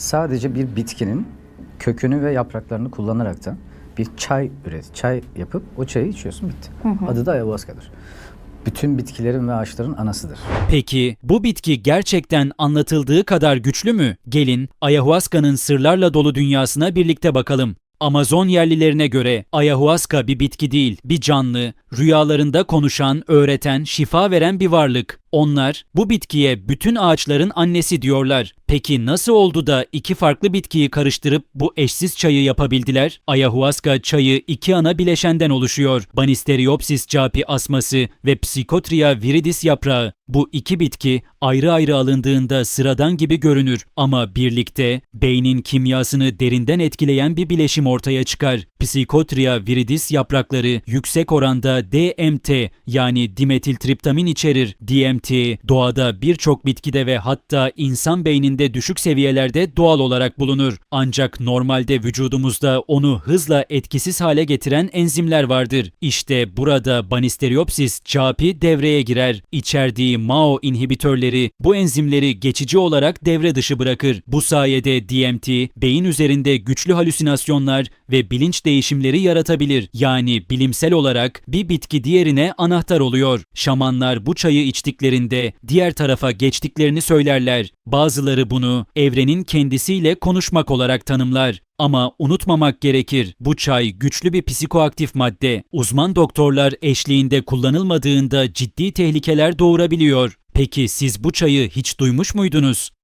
Sadece bir bitkinin kökünü ve yapraklarını kullanarak da bir çay üret, çay yapıp o çayı içiyorsun bitti. Adı da ayahuasca'dır. Bütün bitkilerin ve ağaçların anasıdır. Peki bu bitki gerçekten anlatıldığı kadar güçlü mü? Gelin ayahuasca'nın sırlarla dolu dünyasına birlikte bakalım. Amazon yerlilerine göre ayahuasca bir bitki değil, bir canlı, rüyalarında konuşan, öğreten, şifa veren bir varlık. Onlar bu bitkiye bütün ağaçların annesi diyorlar. Peki nasıl oldu da iki farklı bitkiyi karıştırıp bu eşsiz çayı yapabildiler? Ayahuasca çayı iki ana bileşenden oluşuyor. Banisteriopsis capi asması ve Psychotria viridis yaprağı. Bu iki bitki ayrı ayrı alındığında sıradan gibi görünür ama birlikte beynin kimyasını derinden etkileyen bir bileşim ortaya çıkar. Psychotria viridis yaprakları yüksek oranda DMT yani dimetiltriptamin içerir. DMT doğada birçok bitkide ve hatta insan beyninde düşük seviyelerde doğal olarak bulunur. Ancak normalde vücudumuzda onu hızla etkisiz hale getiren enzimler vardır. İşte burada Banisteriopsis capi devreye girer. İçerdiği MAO inhibitörleri bu enzimleri geçici olarak devre dışı bırakır. Bu sayede DMT beyin üzerinde güçlü halüsinasyonlar ve bilinç değişimleri yaratabilir. Yani bilimsel olarak bir bitki diğerine anahtar oluyor. Şamanlar bu çayı içtiklerinde diğer tarafa geçtiklerini söylerler. Bazıları bunu evrenin kendisiyle konuşmak olarak tanımlar. Ama unutmamak gerekir. Bu çay güçlü bir psikoaktif madde. Uzman doktorlar eşliğinde kullanılmadığında ciddi tehlikeler doğurabiliyor. Peki siz bu çayı hiç duymuş muydunuz?